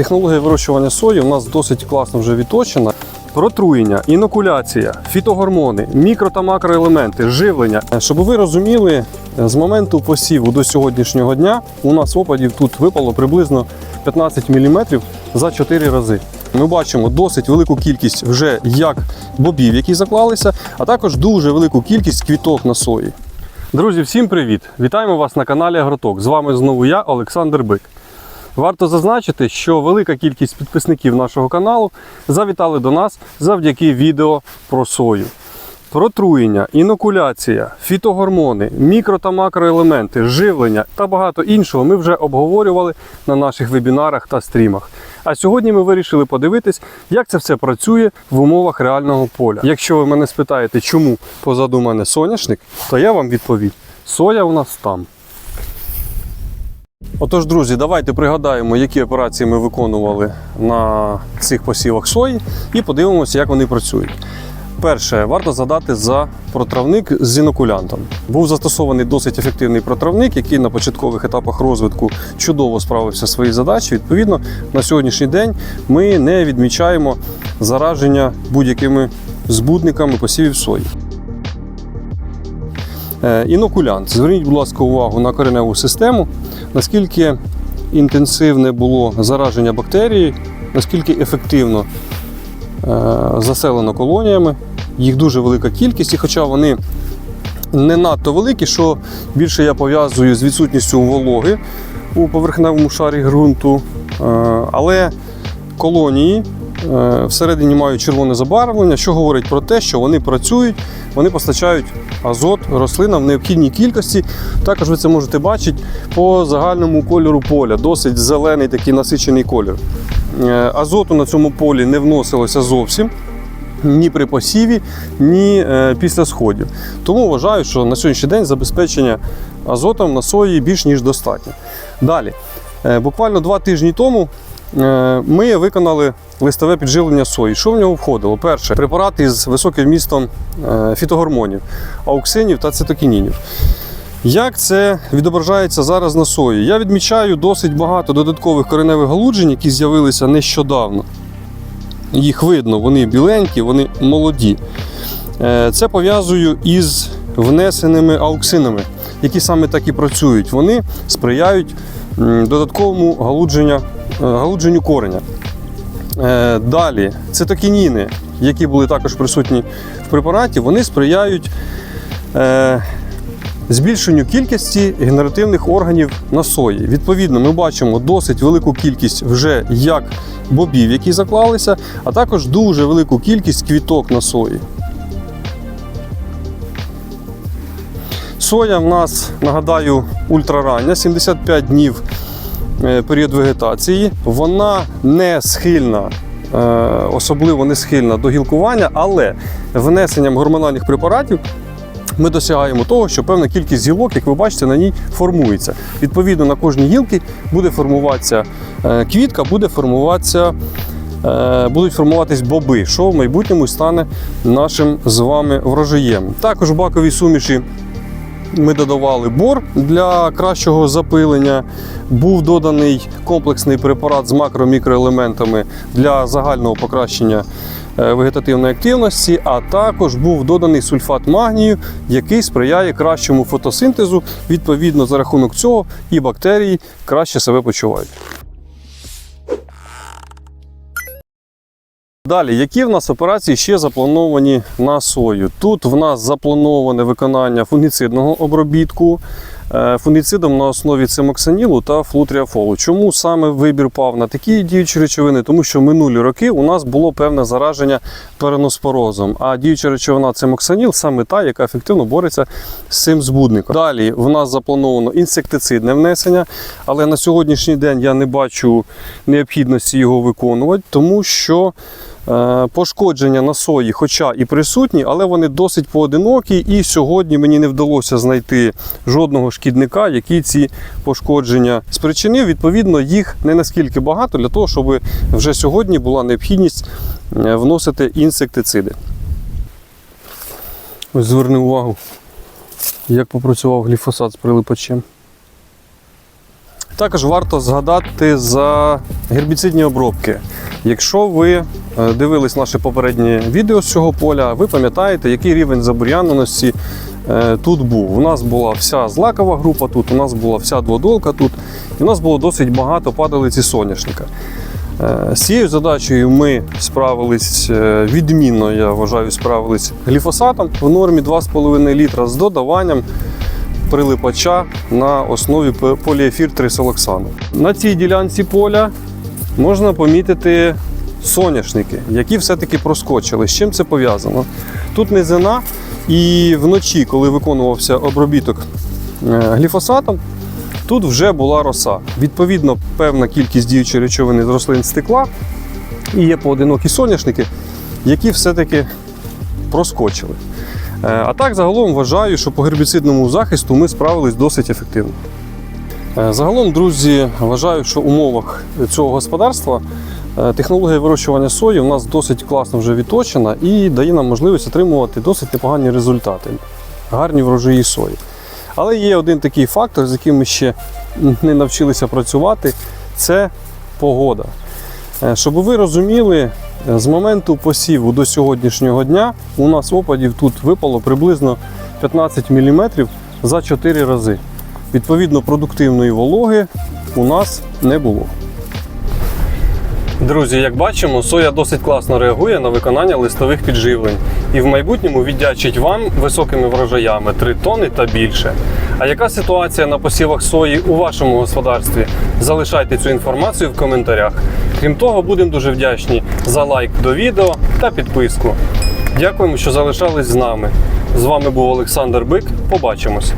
Технологія вирощування сої у нас досить класно вже відточена. Протруєння, інокуляція, фітогормони, мікро та макроелементи, живлення. Щоб ви розуміли, з моменту посіву до сьогоднішнього дня у нас опадів тут випало приблизно 15 мм за 4 рази. Ми бачимо досить велику кількість вже як бобів, які заклалися, а також дуже велику кількість квіток на сої. Друзі, всім привіт! Вітаємо вас на каналі Агроток. З вами знову я, Олександр Бик. Варто зазначити, що велика кількість підписників нашого каналу завітали до нас завдяки відео про сою. Протруєння, інокуляція, фітогормони, мікро та макроелементи, живлення та багато іншого ми вже обговорювали на наших вебінарах та стрімах. А сьогодні ми вирішили подивитись, як це все працює в умовах реального поля. Якщо ви мене спитаєте, чому позаду мене соняшник, то я вам відповім: соя у нас там. Отож, друзі, давайте пригадаємо, які операції ми виконували на цих посівах сої, і подивимося, як вони працюють. Перше, варто задати за протравник з інокулянтом. Був застосований досить ефективний протравник, який на початкових етапах розвитку чудово справився зі своєю задачею. Відповідно, на сьогоднішній день ми не відмічаємо зараження будь-якими збудниками посівів сої. Е, Інокулянт. Зверніть, будь ласка, увагу на кореневу систему, наскільки інтенсивне було зараження бактерії, наскільки ефективно е, заселено колоніями. Їх дуже велика кількість, і хоча вони не надто великі, що більше я пов'язую з відсутністю вологи у поверхневому шарі ґрунту. Е, Але колонії всередині мають червоне забарвлення, що говорить про те, що вони працюють, вони постачають азот рослинам в необхідній кількості. Також ви це можете бачити по загальному кольору поля. Досить зелений такий насичений колір. Е, Азоту на цьому полі не вносилося зовсім. Ні при посіві, ні е, після сходів. Тому вважаю, що на сьогоднішній день забезпечення азотом на сої більш ніж достатньо. Далі, е, буквально два тижні тому ми виконали листове підживлення сої. Що в нього входило? Перше, препарат із високим вмістом е, фітогормонів, ауксинів та цитокінінів. Як це відображається зараз на сої? Я відмічаю досить багато додаткових кореневих галуджень, які з'явилися нещодавно. Їх видно, вони біленькі, вони молоді. Е, Це пов'язую із внесеними ауксинами, які саме так і працюють. Вони сприяють додатковому галудження, е, галудженню кореня. Е, Далі цитокініни, які були також присутні в препараті, вони сприяють е, збільшенню кількості генеративних органів на сої. Відповідно, ми бачимо досить велику кількість вже як бобів, які заклалися, а також дуже велику кількість квіток на сої. Соя в нас, нагадаю, ультрарання, 75 днів е, період вегетації. Вона не схильна, е, особливо не схильна до гілкування, але внесенням гормональних препаратів ми досягаємо того, що певна кількість гілок, як ви бачите, на ній формується. Відповідно, на кожній гілці буде формуватися е, квітка, буде формуватися, е, будуть формуватись боби, що в майбутньому стане нашим з вами врожаєм. Також в баковій суміші ми додавали бор для кращого запилення. Був доданий комплексний препарат з макро-мікроелементами для загального покращення е, вегетативної активності, а також був доданий сульфат магнію, який сприяє кращому фотосинтезу. Відповідно, за рахунок цього і бактерії краще себе почувають. Далі, які в нас операції ще заплановані на сою? Тут в нас заплановане виконання фунгіцидного обробітку е, фунгіцидом на основі цимоксанілу та флутріафолу. Чому саме вибір пав на такі діючі речовини? Тому що минулі роки у нас було певне зараження переноспорозом, а діюча речовина цимоксаніл саме та, яка ефективно бореться з цим збудником. Далі в нас заплановано інсектицидне внесення, але на сьогоднішній день я не бачу необхідності його виконувати, тому що Пошкодження на сої, хоча і присутні, але вони досить поодинокі. І сьогодні мені не вдалося знайти жодного шкідника, який ці пошкодження спричинив. Відповідно, їх не наскільки багато для того, щоб вже сьогодні була необхідність е, вносити інсектициди. Ось зверни увагу, як попрацював гліфосат з прилипачем. Також варто згадати за гербіцидні обробки. Якщо ви е, дивились наше попереднє відео з цього поля, ви пам'ятаєте, який рівень забур'яненості е, тут був. У нас була вся злакова група тут, у нас була вся дводолка тут, і у нас було досить багато падалиці соняшника. Е, З цією задачею ми справились відмінно, я вважаю, справились гліфосатом в нормі 2,5 літра з додаванням прилипача на основі поліефір трисолоксану. На цій ділянці поля можна помітити соняшники, які все-таки проскочили. З чим це пов'язано? Тут низина, і вночі, коли виконувався обробіток е, гліфосатом, тут вже була роса. Відповідно, певна кількість діючої речовини з рослин стекла, і є поодинокі соняшники, які все-таки проскочили. Е, А так, загалом вважаю, що по гербіцидному захисту ми справились досить ефективно. Е, Загалом, друзі, вважаю, що в умовах цього господарства е, технологія вирощування сої у нас досить класно вже відточена і дає нам можливість отримувати досить непогані результати, гарні врожаї сої. Але є один такий фактор, з яким ми ще не навчилися працювати, це погода. Щоб ви розуміли, з моменту посіву до сьогоднішнього дня у нас опадів тут випало приблизно 15 мм за 4 рази. Відповідно, продуктивної вологи у нас не було. Друзі, як бачимо, соя досить класно реагує на виконання листових підживлень і в майбутньому віддячить вам високими врожаями 3 тонни та більше. А яка ситуація на посівах сої у вашому господарстві? Залишайте цю інформацію в коментарях. Крім того, будемо дуже вдячні за лайк до відео та підписку. Дякуємо, що залишались з нами. З вами був Олександр Бик. Побачимось!